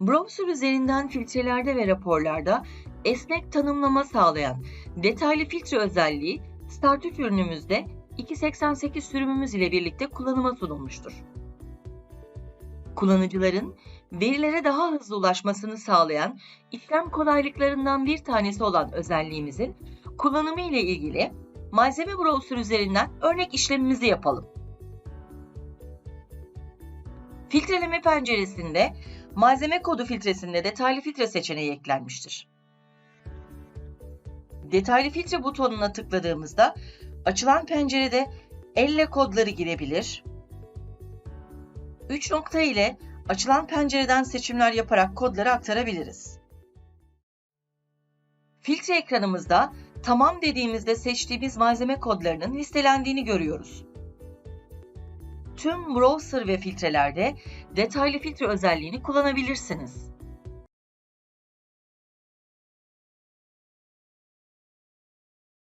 Browser üzerinden filtrelerde ve raporlarda esnek tanımlama sağlayan detaylı filtre özelliği Start 3 ürünümüzde 288 sürümümüz ile birlikte kullanıma sunulmuştur. Kullanıcıların verilere daha hızlı ulaşmasını sağlayan işlem kolaylıklarından bir tanesi olan özelliğimizin kullanımı ile ilgili malzeme browser üzerinden örnek işlemimizi yapalım. Filtreleme penceresinde malzeme kodu filtresinde detaylı filtre seçeneği eklenmiştir. Detaylı filtre butonuna tıkladığımızda açılan pencerede elle kodları girebilir. 3 nokta ile açılan pencereden seçimler yaparak kodları aktarabiliriz. Filtre ekranımızda tamam dediğimizde seçtiğimiz malzeme kodlarının listelendiğini görüyoruz. Tüm browser ve filtrelerde detaylı filtre özelliğini kullanabilirsiniz.